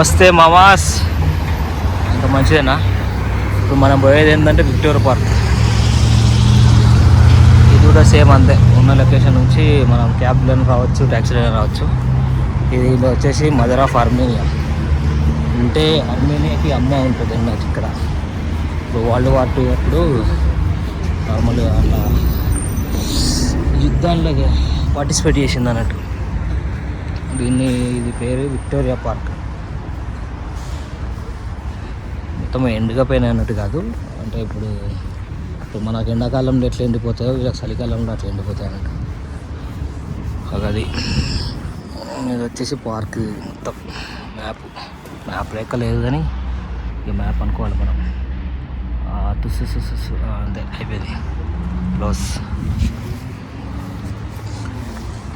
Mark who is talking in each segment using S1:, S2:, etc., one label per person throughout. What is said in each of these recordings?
S1: నమస్తే మామాస్. ఇంత మంచిదేనా? ఇప్పుడు మనం పోయేది ఏంటంటే విక్టోరియా పార్క్. ఇది కూడా సేమ్ అంతే. ఉన్న లొకేషన్ నుంచి మనం క్యాబ్లను రావచ్చు ట్యాక్సీలో రావచ్చు. ఇది వచ్చేసి మదర్ ఆఫ్ ఆర్మేనియా అంటే ఆర్మేనియాకి అమ్మ ఉంటుంది అన్నది ఇక్కడ. ఇప్పుడు వరల్డ్ వార్ టూ అప్పుడు నార్మల్గా అలా యుద్ధాల్లో పార్టిసిపేట్ చేసింది అన్నట్టు. దీన్ని ఇది పేరు విక్టోరియా పార్క్. మొత్తం ఎండుగా అన్నట్టు కాదు. అంటే ఇప్పుడు ఇప్పుడు మనకు ఎండాకాలంలో ఎట్లా ఎండిపోతాయో వీళ్ళకి చలికాలంలో అట్లా ఎండిపోతాయి అన్నట్టు ఒక అది ఇది వచ్చేసి పార్క్ మొత్తం. మ్యాప్. మ్యాప్ లెక్క లేదు కానీ ఇక మ్యాప్ అనుకోవాలి మనం. ఆ, తుస్సు సుస్సు అంతే అయిపోయింది. క్లోజ్.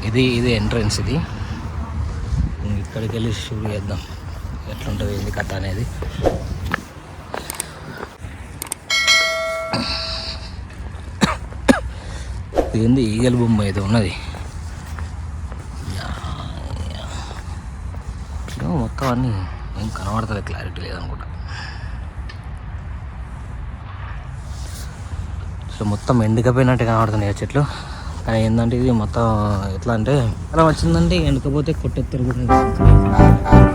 S1: ఇది ఇది ఎంట్రన్స్ ఇది. ఇక్కడికి వెళ్ళి షూర్ చేద్దాం. ఎట్లుంటుంది ఏంది కథ అనేది. ఏంది ఈగల బొమ్మ ఏదో ఉన్నది. Yeah, yeah. మొత్తం అన్నీ ఏం కనబడతలేదు క్లారిటీ లేదనుకుంటా. సో మొత్తం ఎండుకపోయినట్టు కనబడుతున్నాయి ఆ చెట్లు. కానీ ఏంటంటే ఇది మొత్తం ఎట్లా అంటే అలా వచ్చిందంటే ఎండకపోతే కొట్టెత్తరు కూడా.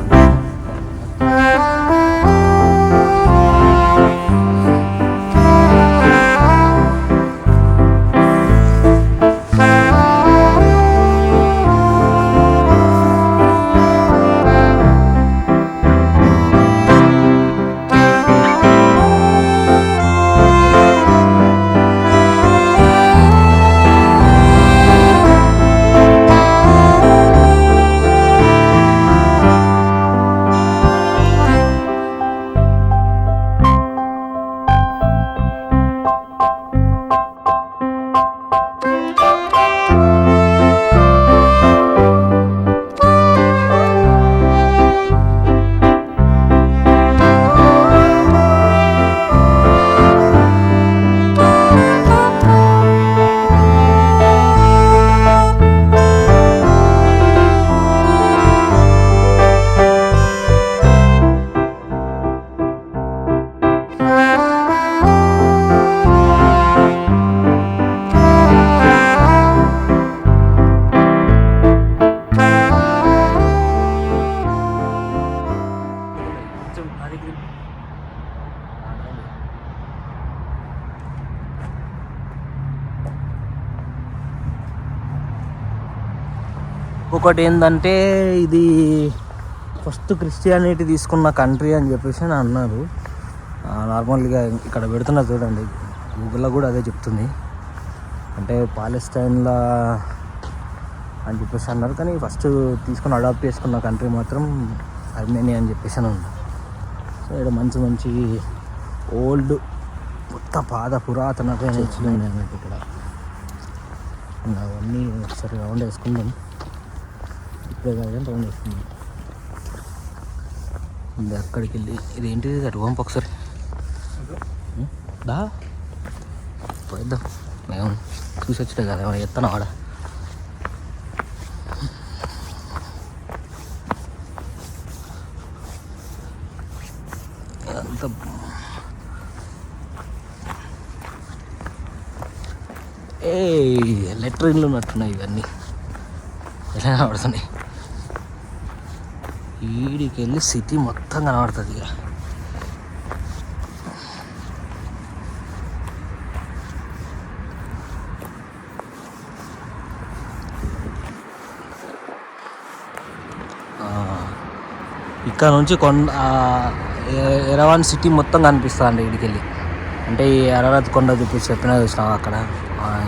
S1: ఇంకొకటి ఏంటంటే ఇది ఫస్ట్ క్రిస్టియానిటీ తీసుకున్న కంట్రీ అని చెప్పేసి అని అన్నారు. నార్మల్గా ఇక్కడ పెడుతున్నా చూడండి. గూగుల్లో కూడా అదే చెప్తుంది. అంటే పాలెస్టైన్లో అని చెప్పేసి అన్నారు. కానీ ఫస్ట్ తీసుకుని అడాప్ట్ చేసుకున్న కంట్రీ మాత్రం అర్మేనియా అని చెప్పేసి అని ఉంది. సో ఇక్కడ మంచి మంచి ఓల్డ్ కొత్త పాత పురాతన చర్చిలు ఉన్నాయి అన్నట్టు ఇక్కడ అవన్నీ ఒకసారి రౌండ్ వేసుకుందాం. ఇప్పుడే కాదు కానీ రౌండ్ అక్కడికి వెళ్ళి. ఇది ఏంటిది? అటు పంపు ఒకసారి. దా. పోయిద్దాం. మేము చూసి వచ్చితే కదా ఏమైనా ఎత్తాను ఆడ అంత ఏ లెటరింగ్లు ఉన్నట్టున్నాయి ఇవన్నీ. ఎలా కనబడుతున్నాయి? ఈడికి వెళ్ళి సిటీ మొత్తం కనబడుతుంది ఇక. ఇక్కడ నుంచి కొండ ఎరవాన్ సిటీ మొత్తం కనిపిస్తుంది అండి ఇక్కడికి వెళ్ళి అంటే ఈ అరరత్ కొండ చూపించి చెప్పిన చూసినాం అక్కడ?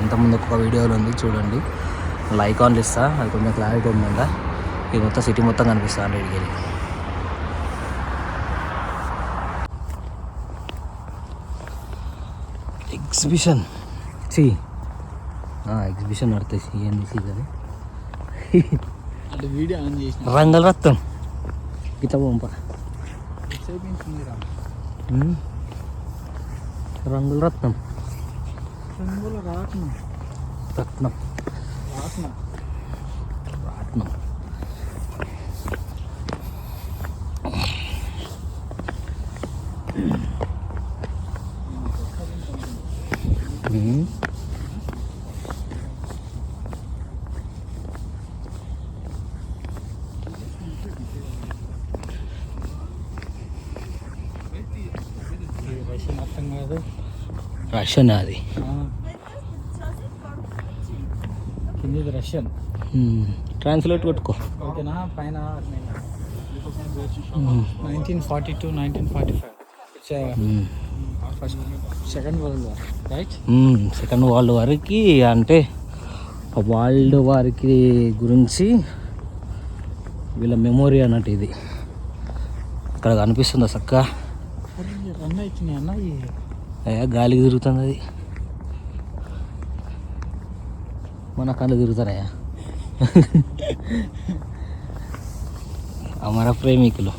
S1: ఇంతకుముందు ఒక వీడియోలో ఉంది చూడండి. లైక్ ఆన్ ఇస్తా అది కొంచెం క్లారిటీ ఉందంట. ఇది మొత్తం సిటీ మొత్తం కనిపిస్తుంది అండి ఇక్కడికి వెళ్ళి ఎగ్జిబిషన్ సి ఎగ్జిబిషన్ నడుతుంది ఏంది సీజన్
S2: అంటే వీడియో ఆన్ చేసిన
S1: రంగల రత్నం ఇట్లా పంప
S2: సేపించిందిరా
S1: రంగుల రత్నం
S2: రంగుల రాట్నం
S1: రత్నం
S2: రాట్నం
S1: రత్నం ఉమ్.
S2: ఇది రష్యన్ అర్థం కాదు
S1: రష్యన్ అది.
S2: రష్యన్.
S1: ట్రాన్స్లేట్ కొట్టుకో.
S2: ఓకేనా? పైన nineteen forty two nineteen
S1: forty
S2: five. Second world war right?
S1: Second world వార్కి అంటే వరల్డ్ వార్కి గురించి వీళ్ళ మెమోరీ అన్నట్టు ఇది. ఇక్కడ కనిపిస్తుందా చక్క
S2: అరే రన్ అవుతున్నాయి అన్న
S1: గాలికి తిరుగుతుంది అది మన కళ్ళు తిరుగుతారయ్యా. అమర ప్రేమికులు.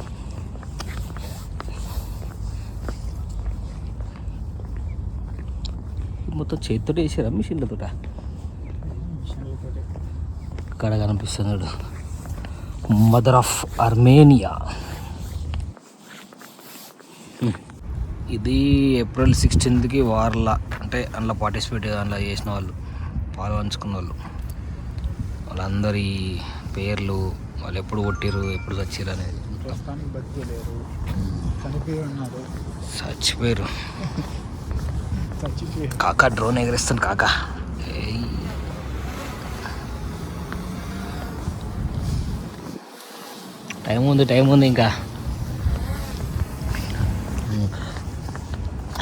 S1: మొత్తం చేతితో వేసారా మిషన్లతో ఇక్కడ కనిపిస్తున్నాడు. మదర్ ఆఫ్ అర్మేనియా ఇది ఏప్రిల్ సిక్స్టీన్త్కి వార్లా అంటే అందులో పార్టిసిపేట్ అందులో చేసిన వాళ్ళు పాల్పంచుకున్న వాళ్ళు వాళ్ళందరి పేర్లు వాళ్ళు ఎప్పుడు కొట్టిరు ఎప్పుడు చచ్చిరు అనేది చచ్చిపోయారు
S2: చచ్చిపోయి.
S1: కాకా డ్రోన్ ఎగరేస్తాను కాకా. టైం ఉంది టైం ఉంది ఇంకా.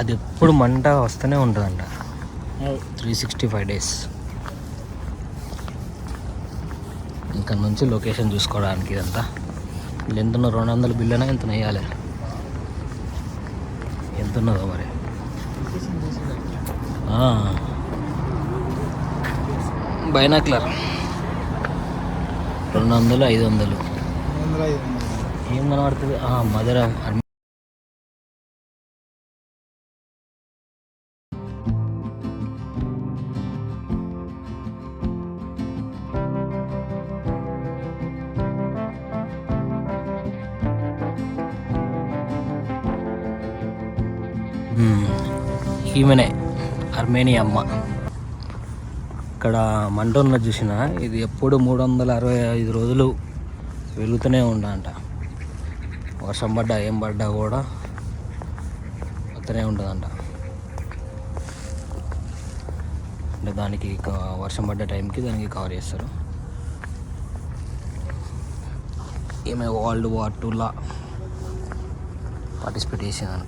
S1: అది ఎప్పుడు మంట వస్తూనే ఉంటుందంట. త్రీ సిక్స్టీ ఫైవ్ డేస్ ఇక్కడ నుంచి లొకేషన్ చూసుకోవడానికి ఇదంతా. వీళ్ళు ఎంత ఉన్నో రెండు వందల బిల్లునా ఎంత వేయాలి ఎంత ఉన్నదో మరి బైనాక్లర్ రెండు వందలు ఐదు వందలు. ఏం కనబడుతుంది? మదర్ ఈమెనే అర్మేనియా అమ్మ. ఇక్కడ మంట చూసిన ఇది ఎప్పుడు మూడు వందల అరవై ఐదు రోజులు వెలుగుతూనే ఉండంట వర్షం పడ్డా ఏం పడ్డా కూడా వస్తూనే ఉంటుందంట. అంటే దానికి వర్షం పడ్డ టైంకి దానికి కవర్ చేస్తారు. ఈమె వరల్డ్ వార్ టూలా పార్టిసిపేట్ చేసిందంట.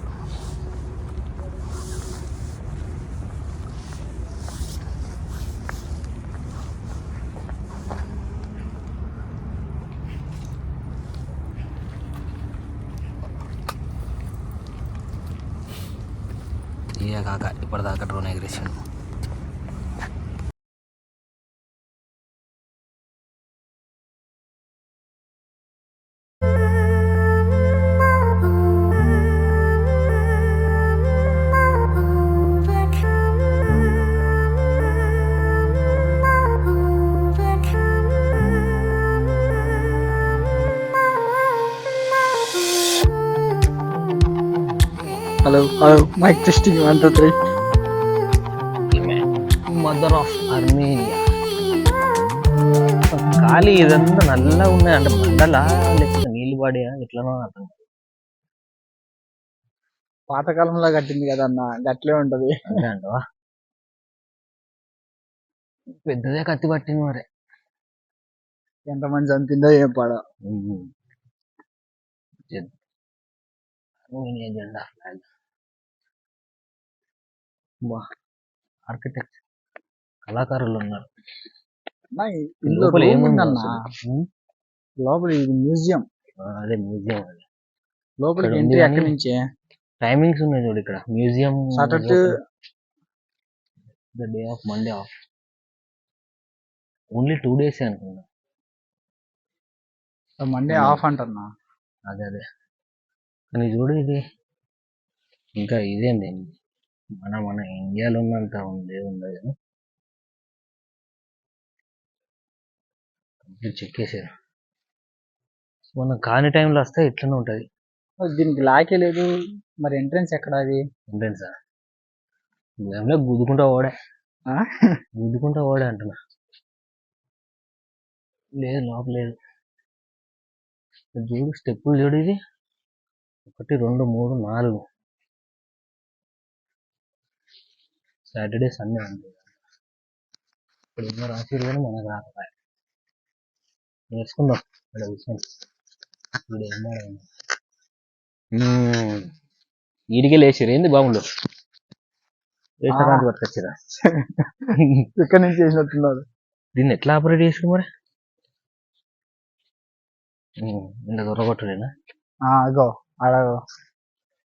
S2: Hello hello mic testing one two
S1: three. Mother of Armenia ఖాళీ ఇదంతా నల్లగా ఉన్నాయి. అంటే మండలా లేకపోతే నీళ్ళు పడే ఎట్లనో అర్థం.
S2: పాతకాలంలో కట్టింది కదా అన్న గట్లే ఉంటది.
S1: పెద్దదే కత్తి పట్టింది మరి.
S2: ఎంత మంది చంపిందో ఏం పాడో.
S1: జెండా. ఫ్లాగ్ బా ఆర్కిటెక్ట్ కళాకారులు ఉన్నారు. లోపల
S2: room
S1: ఏముంది
S2: ఉందన్న?
S1: అసలు? ఉం?
S2: లోపల ఇది మ్యూజియం.
S1: అదే మ్యూజియం అది. ఇక్కడ
S2: ఎంట్రీ
S1: ఉంది
S2: ఎక్కడి
S1: కానీ-
S2: నుంచి?
S1: టైమింగ్స్ ఉన్నాయి చూడు ఇక్కడ. Museum
S2: Saturday
S1: the day off Monday off. Only two days అనుకున్నా
S2: మండే
S1: Hmm.
S2: ఆఫ్ అంటన్నా?
S1: అదే అదే. కానీ చూడు ఇది. ఇంకా ఇదేంది? మన మన ఇండియాలో ఉన్నంత ఉంది ఉండదు కంప్లీట్ చెక్కేసారు మనం కాని టైంలో వస్తే ఇట్లనే ఉంటుంది.
S2: దీనికి లాకే లేదు. మరి ఎంట్రన్స్ ఎక్కడ అది?
S1: ఎంట్రెన్స్? ఏమలే గుద్దుకుంటా ఓడే.
S2: ఆ?
S1: గుద్దుకుంటా ఓడే అంటున్నా. లేదు లోపల లేదు. ఇది చూడు స్టెప్పులు చూడు ఇది. ఒకటి రెండు మూడు నాలుగు. సాటర్డే సండే ఉంది ఇప్పుడు ఎన్నో రాసిరు కానీ మనకు రాకపోయా నేర్చుకుందాం ఇక్కడ కూర్చొని ఇప్పుడు ఏం ఈడికే లేచిరు ఏంది బాబులు వేసరానికి పట్టుకొచ్చిరా
S2: ఇక్కడ నుంచి చేసినట్టున్నారు.
S1: దీన్ని ఎట్లా ఆపరేట్ చేసి మరి? ఇంత దొరకొట్టుడేనా
S2: అగో ఆడ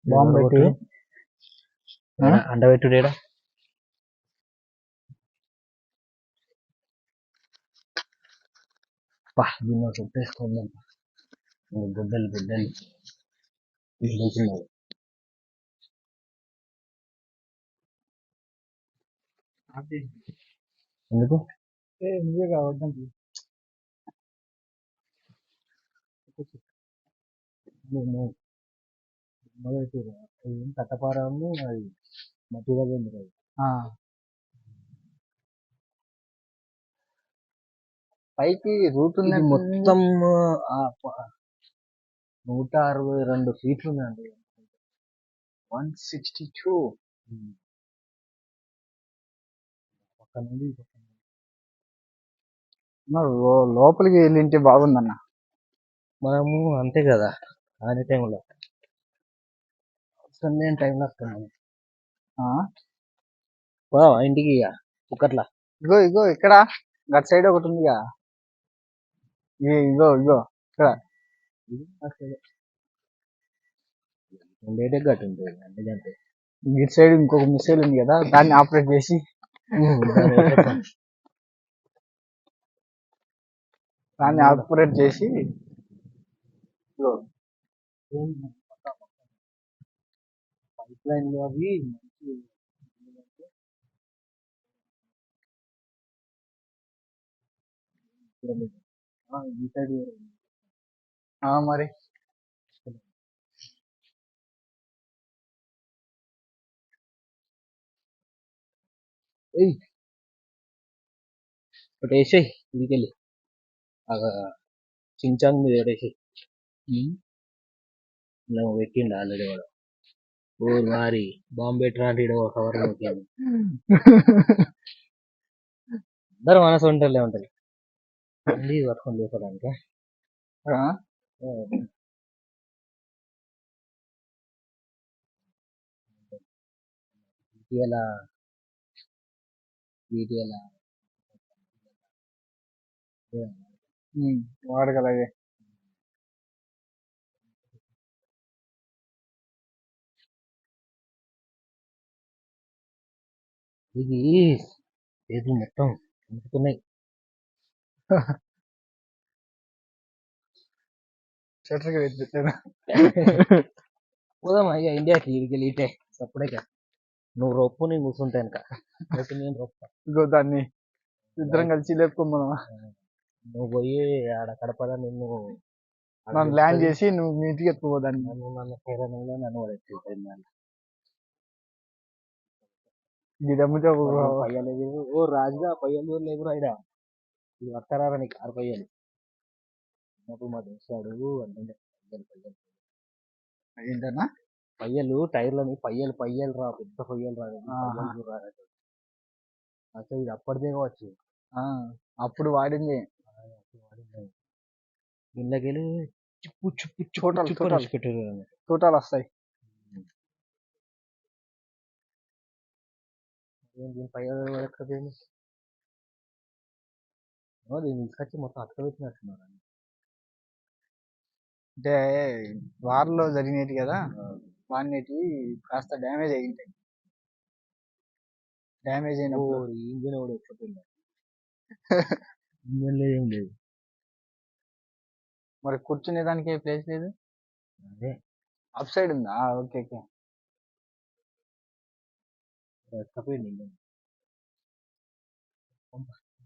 S2: బాంబు పెట్టి.
S1: ఏడా? అండబెట్టుడేడా పా దీన్ని చుట్టేసుకుందాం ఇంక గుడ్డలు గుడ్డలు ఇది లేచినాడు. ఎందుకు
S2: ఏ, నువ్వే కావద్దండి
S1: కట్టపారాము అది మట్టిగా పోయింది
S2: ఆ. పైకి రూట్
S1: ఇది మొత్తం నూట అరవై రెండు ఫీట్లు ఉందండి
S2: వన్ సిక్స్టీ టూ.
S1: పక్క నుండి.
S2: లోపలికి వెళ్ళింటే బాగుందన్న.
S1: మనము అంతే కదా అనే టైంలో. అవసరం లేని టైంలో వస్తున్నాము ఇంటికి ఇక కుక్కట్లా
S2: ఇగో ఇగో ఇక్కడ గట్ సైడ్ ఒకటి ఉందిగా. ఈ- ఇగో ఇగో
S1: గట్టి ఉంటుంది
S2: ఇటు సైడ్ ఇంకొక మిసైల్ ఉంది కదా దాన్ని ఆపరేట్ చేసి. దాన్ని ఆపరేట్ చేసి.
S1: పైప్ లైన్ అవి మంచి
S2: మరి.
S1: ఒకటి వేసేయి ఇదికెళ్ళి చించాంగ్ మీద వేసేయి నువ్వు పెట్టిండు ఆల్రెడీ వాడు. ఓ మారి బాంబే ట్రాంటి కవర్ నొక్కాను అందరూ మనసు ఉంటారులే ఉంటారు. అండి పట్టుకొని లేపడానికి
S2: ఆ?
S1: ఇటీవల ఇటీవల
S2: ఉమ్, వాడగలగే
S1: ఇది చేతులు మొత్తం వణుకుతున్నాయి
S2: షట్టర్కి పెట్టాను
S1: పోదాం అయ్యా ఇండియాకి ఇడికి ఇటే. అప్పుడే నువ్వు రొప్పు నేను కూర్చుంటా వెనక. నేను రొప్ప.
S2: ఇగో దాన్ని ఇద్దరం కలిసి లేపుకోమన్నా
S1: నువ్వు పోయి ఆడ కడపద నిన్ను
S2: మనం ల్యాండ్ చేసి నువ్వు నీట్గా ఎత్తుకో దాన్ని
S1: నన్ను నన్ను హేరణంగా నన్ను
S2: ఒక-
S1: పయ్యాలు ఎదురు ఓ రాజుగా పయ్యాలు లేవురా ఇడ ఇది వస్తారా నీకు? ఆరు పయ్యాలు అప్పుడు మా దోస్తాడు అంటే పయ్యాలు పయ్యాలు
S2: ఏంటన్నా
S1: పయ్యలు టైర్లని పయ్యలు పయ్యలు రా పెద్ద పయ్యలు రా అసలు ఇది అప్పటిదే కావచ్చు.
S2: ఆ, అప్పుడు వాడింది.
S1: ఇళ్ళకెళ్ళి చిప్పు పెట్టారు.
S2: తోటాలు వస్తాయి.
S1: దీని పయ్యాలు దీన్ని తీసుకొచ్చి మొత్తం అతకబెట్టినట్టున్నారు
S2: అంటే వార్లో జరిగినవి కదా వాడినేటి కాస్త డ్యామేజ్ అయ్యింటాయి డ్యామేజ్ అయినప్పుడు
S1: ఇంజన్ కూడా ఎక్కిపోయింది? ఇంజన్ లేదు ఏం లేదు.
S2: మరి కూర్చునే దానికి ప్లేస్ లేదు?
S1: అదే.
S2: అప్ సైడ్ ఉందా? Okay okay.
S1: ఎక్కపోయింది ఇంజన్.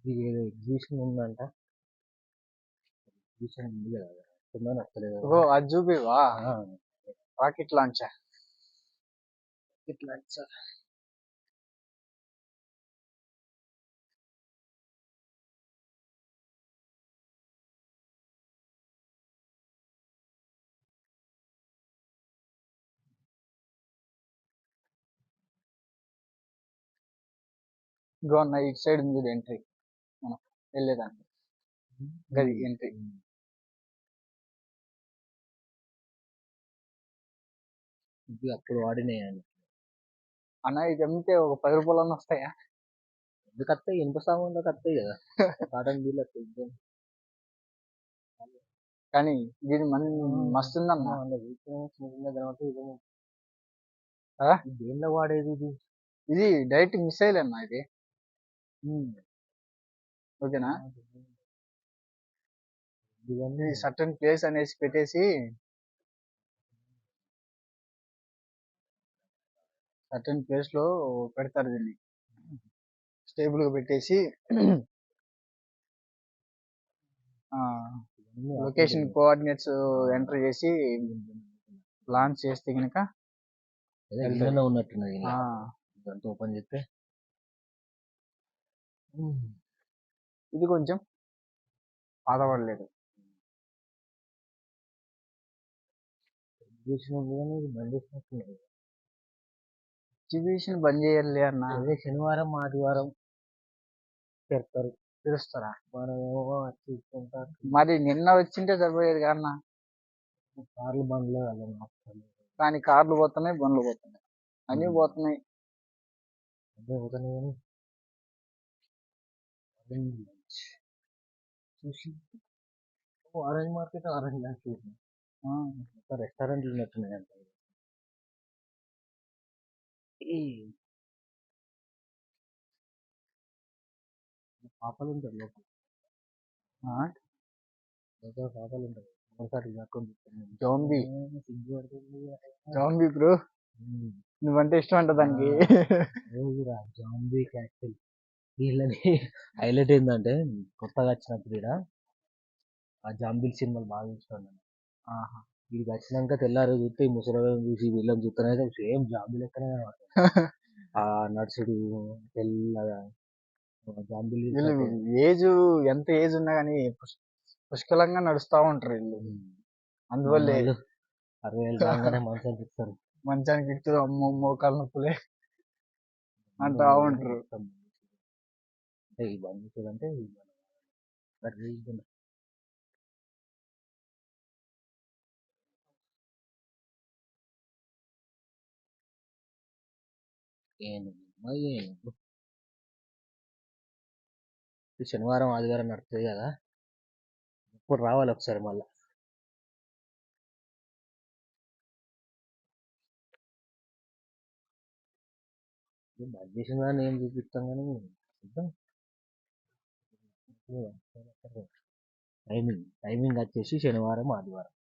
S1: ఇది ఏదో ఎగ్జిబిషన్ ఉందంట. ఎగ్జిబిషన్ ఉంది కదా. వస్తలేదు
S2: ఓ అది చూపివా రాకెట్ లాంచ్
S1: రాకెట్
S2: గో అన్న ఇటు సైడ్ ఉంది ఎంట్రీ మనం వెళ్ళేదాన్ని. గది ఎంట్రీ.
S1: ఇవి అప్పుడు వాడినాయండి
S2: అన్న ఇది అమ్మితే ఒక పది రూపాయలు వస్తాయా?
S1: ఎందుకు వస్తాయి ఇనుప సామాన్లకు వస్తాయి కదా. కాటన్ బిల్ వస్తాయి
S2: కానీ దీని మన మస్తు ఉందన్న ఆ?
S1: దేనిలో వాడేది ఇది?
S2: ఇది డైరెక్ట్ మిసైల్ అన్న ఇది. ఓకేనా?
S1: ఇవన్నీ
S2: సర్టన్ ప్లేస్ అనేసి పెట్టేసి సర్టన్ ప్లేస్లో పెడతారు దీన్ని. స్టేబుల్గా పెట్టేసి లొకేషన్ కోఆర్డినేట్స్ ఎంటర్ చేసి లాంచ్ చేస్తే కనుక
S1: ఉన్నట్టున్నది ఓపెన్ చేస్తే.
S2: ఇది కొంచెం పాతపడలేదు
S1: ఎగ్జిబిషన్ బంద్
S2: చేయాలి అన్న.
S1: అదే శనివారం ఆదివారం పెడతారు.
S2: తెలుస్తారా
S1: మనం ఏమో వచ్చి ఇచ్చుకుంటారు
S2: మరి నిన్న వచ్చింటే సరిపోయేది కదా అన్న
S1: కార్లు బండ్లు
S2: కానీ కార్లు పోతున్నాయి బండ్లు పోతున్నాయి. అన్ని. పోతున్నాయి.
S1: అదే ఒకనే చూసి ఆరెంజ్ మార్కెట్ ఆరెంజ్ ల్యాండ్ చూసి రెస్టారెంట్లు ఉన్నట్టున్నాయి అంట. పాపలు ఉంటారు లోపల. పాపలు ఉంటారు. ఒకసారి పడుతుంది.
S2: Zombie bro. నువ్వంటే ఇష్టం అంట దానికి.
S1: జాంబీ క్యాక్టిల్ వీళ్ళని హైలైట్ ఏంటంటే కొత్తగా వచ్చినప్పుడు ఈడ ఆ జాంబిల్ సినిమాలు బాగా నేను.
S2: ఆహా.
S1: వీడికి వచ్చినాక తెల్లారి చూస్తే ఈ ముసలి చూసి వీళ్ళని చూస్తేనే సేమ్ జాంబీ లెక్కనే. ఆ నడుచుడు తెల్లగా జాంబిల్
S2: ఏజ్ ఎంత ఏజ్ ఉన్నా కానీ పుష్- పుష్కలంగా నడుస్తా ఉంటారు వీళ్ళు. అందువల్లే
S1: అరవై ఏళ్ళు రాగానే మనసు అనిపిస్తారు
S2: మంచానికి ఎక్కుతుంది అమ్మో మోకాలు నొప్పులే అంటా ఉంటారు.
S1: అంటే ఈ బంధువులు అంటే శనివారం ఆదివారం నడుస్తుంది కదా. ఇప్పుడు రావాలి ఒకసారి మళ్ళా. బంద్ చేసిన దాన్ని ఏం చూపిస్తాం కానీ చూద్దాం. టైమింగ్ టైమింగ్ వచ్చేసి శనివారం ఆదివారం.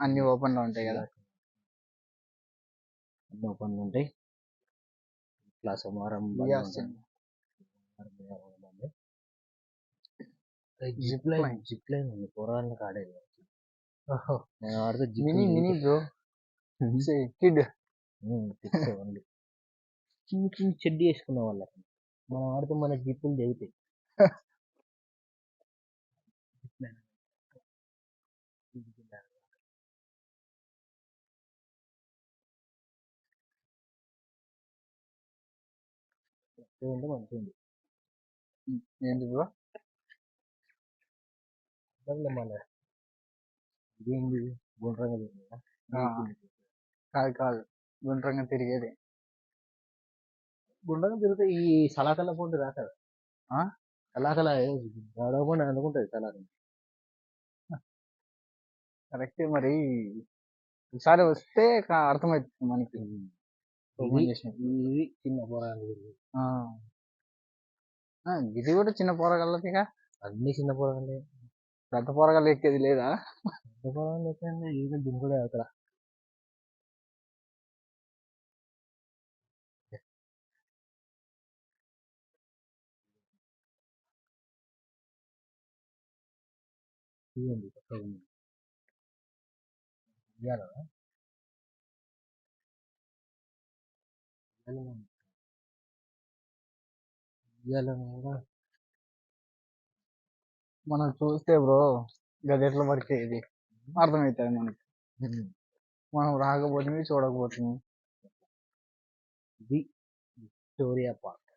S2: అన్ని ఓపెన్లో ఉంటాయి కదా?
S1: అన్ని ఓపెన్ ఉంటాయి. ఇట్లా సోమవారం. జిప్ లైన్ జిప్ లైన్ ఉంది. పోరాళ్ళని ఆడేది నేను ఆడితే
S2: mini mini bro. Kid.
S1: Only. చిన్న చిన్న చెడ్డి వేసుకున్న వాళ్ళకి. మనం ఆడితే మన జిప్పులు తెగుతాయి ఉంటే మంచిగా ఉంది.
S2: ఏంటి బ్రో?
S1: మన ఇదేంది గుండ్రంగా తిరిగిందా?
S2: కాదు కాదు. గుండ్రంగా తిరిగేది.
S1: గుండ్రంగా తిరిగితే ఈ సలాకల పోటీ రాకదా?
S2: ఆ?
S1: సలాకల గడవకుండా అనుకుంటుంది సలాకల
S2: కరెక్ట్ మరి. ఈసారి వస్తే అర్థమవుతుంది మనకి.
S1: ఇది చిన్న పోరాలు
S2: ఇది కూడా చిన్న పోరగాళ్ళదిగా
S1: అన్ని చిన్న పోరాలే
S2: పెద్ద పోరగాళ్ళు ఎక్కేది లేదా?
S1: పెద్ద పోరాలు ఎక్కడన్నా ఏదో దుంకుడే ఇయ్యాలా కూడా
S2: మనం చూస్తే బ్రో గదెట్ల వరకే ఇది. అర్థమవుతుంది మనకి. మనం రాకపోతుంది చూడకపోతుంది
S1: ఇది Victoria
S2: park.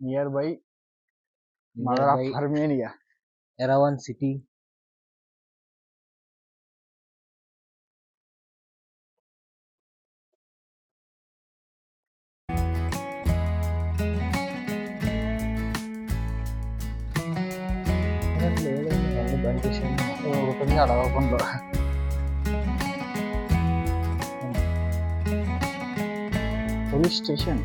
S2: Near by mother of
S1: Armenia Yerevan
S2: city. అడగకుండా పోలీస్ స్టేషన్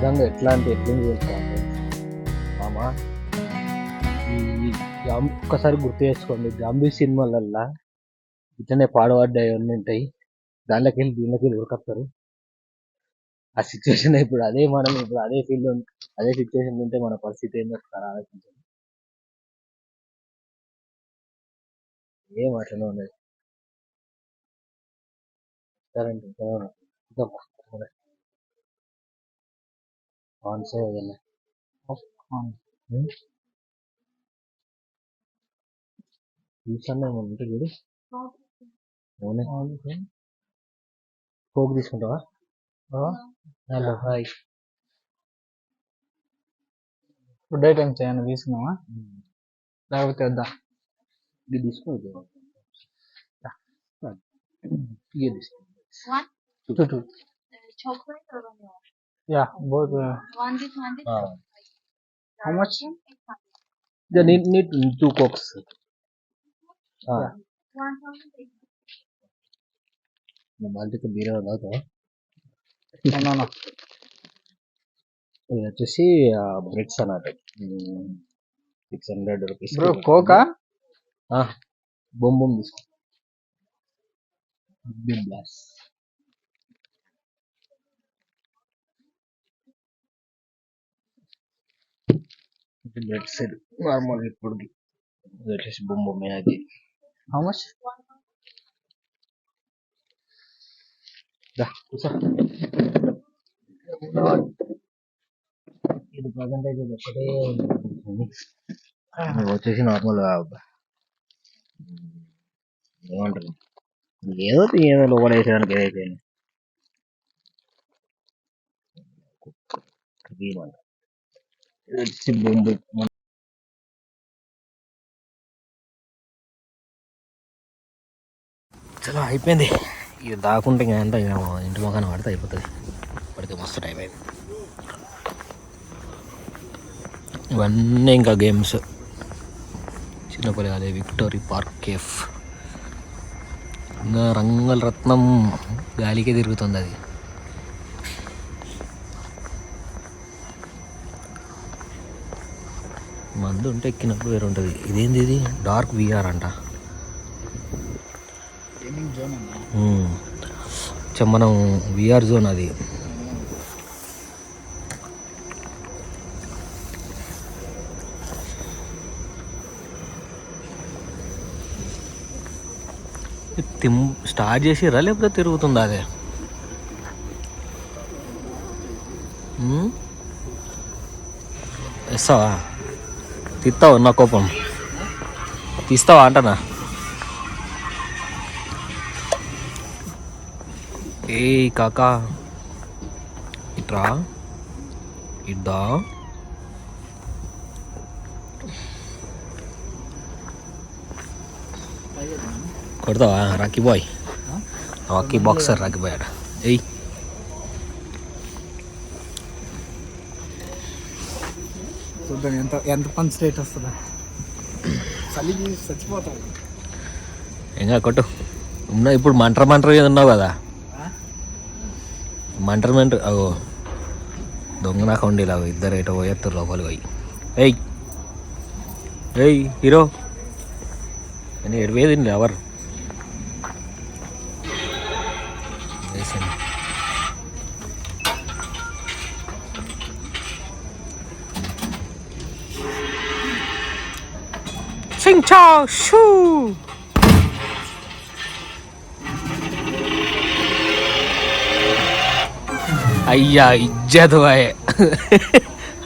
S1: నిజంగా ఎట్లాంటి ఎట్లుంది తెలుసా మామా ఈ ఒక్కసారి గుర్తు చేసుకోండి గాంబీ సినిమాలల్లా ఇట్లనే పాడబడ్డాయి అన్నీ ఉంటాయి. దాంట్లోకి వెళ్ళి దీంట్లోకి వెళ్ళి ఉరకత్తారు ఆ సిచ్యువేషన్ ఇప్పుడు అదే మనం ఇప్పుడు అదే ఫీల్డ్ అదే సిచ్యువేషన్ ఉంటే మన పరిస్థితి ఏందో ఒకసారి ఆలోచించండి. ఏం అట్లనే ఉన్నది కరెంట్ ఇంకా చూసాను ఏమన్నా ఉంటే చూడు. అవునే కోక్ తీసుకుంటావా? హలో హాయ్
S2: ఫుడ్ ఐటమ్స్ ఏమైనా తీసుకున్నావా లేకపోతే వద్దా?
S1: ఇది తీసుకో ఇది ఇది తీసుకో.
S2: Yeah, both.
S3: Uh, one with one with.
S1: Uh,
S2: how much?
S1: They need need two cooks. Uh.
S2: Yeah.
S3: One thousand eight.
S1: మల్టీకి బీరే
S2: ఉండదు
S1: ఇది వచ్చేసి బ్రిక్స్ అన్నట్టు సిక్స్ హండ్రెడ్ రూపీస్
S2: బ్రో కోకా
S1: బొమ్మ తీసుకో బిగ్ బ్లాస్ గ్లాస్ బ్రెడ్స్ నార్మల్ ఇప్పుడు వచ్చేసి బొమ్ బొమ్మే అది
S2: హౌ మచ్
S1: ఇది ప్రజెంట్ అయితే ఇది ఒక్కటే ఉంది. ఇది వచ్చేసి నార్మల్ ఏమంటారు ఏదో ఒకటి ఏదో లోపల వేసేదానికి ఏదైతే క్రీమ్ అంట వచ్చి బొంబు చలో అయిపోయింది. ఇది దాకుంటే ఇంకా ఎంత ఇంటి మొక్కన పడితే అయిపోతుంది. పడితే మస్తు టైం అయింది. ఇవన్నీ ఇంకా గేమ్స్ చిన్నపల్లి అదే విక్టోరీ పార్క్ కేఫ్ ఇంకా రంగుల రత్నం గాలికే తిరుగుతుంది అది. మందు ఉంటే ఎక్కినప్పుడు వేరు ఉంటుంది. ఇదేంది ఇది? డార్క్ విఆర్ అంట. మనం విఆర్ జోన్ అది. తిమ్ స్టార్ట్ చేసిరా లేకపోతే తిరుగుతుందా అదే? ఇస్తావా తీస్తావా నా కోపం తీస్తావా అంటనా ఏ కాకా ఇట్రా ఇద్దా కొడతావా Rocky boy Rocky boxer Rocky boy ఆడ ఏయ్
S2: చూద్దాం ఎంత ఎంత పంచ్ రేట్ వస్తుందా. చలికి చచ్చిపోతాడు
S1: ఇంకా కొట్టు. ఉన్నా ఇప్పుడు మంటర్ మంటర్ ఉన్నావు కదా. మంటర్ మంటర్ అగో. దొంగ నాకు ఉండేలా ఇద్దరు ఎటో పోయేస్తారు లోపలికి పోయి. ఏయ్. ఏయ్ హీరో. నేను ఎడిపోయేది ఎవరు? వేసాను సింగ్ చా షూ అయ్యా ఇజ్జత్ బాయ్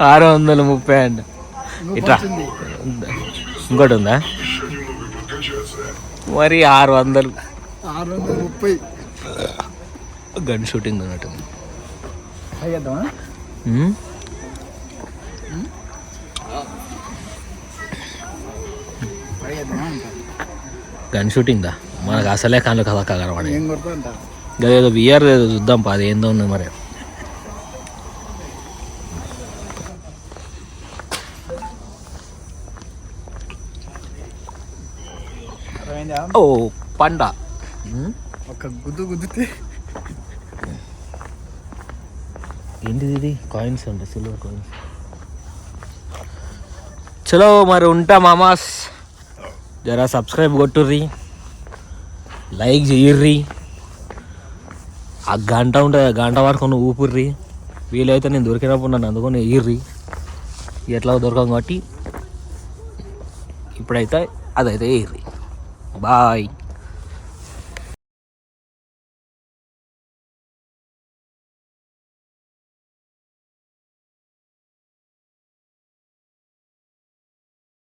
S1: ఆరు వందల ముప్పై అంట ఇట్లా ఇంకోటి ఉందా మరి ఆరు వందలు
S2: ఆరు వందల ముప్పై
S1: గన్ షూటింగ్ ఉన్నట్టుంది
S2: అయ్యేద్దామా
S1: ఉమ్?
S2: అయ్యేద్దామా అంట
S1: గన్ షూటింగ్ దా? మనకు అసలే కళ్ళు కథ
S2: అంట
S1: అదేదో విఆర్ ఏదో చూద్దాం పా అది ఏందో ఉంది మరి. ఓ పండ?
S2: ఒక గుద్దు గుద్దితే.
S1: ఏంటిది ఇది? కాయిన్స్ అంట సిల్వర్ కాయిన్స్ చలో మరి ఉంటా మామాస్. జరా సబ్స్క్రైబ్ కొట్టుర్రి. లైక్ చేయర్రి ఆ గంట ఉంటుంది ఆ గంట పట్టుకొని ఊపుర్రి. వీలైతే నేను దొరికినప్పుడు నన్ను అందుకొని వేయర్రి ఎట్లా దొరకం కాబట్టి ఇప్పుడైతే అదైతే వేయర్రి బాయ్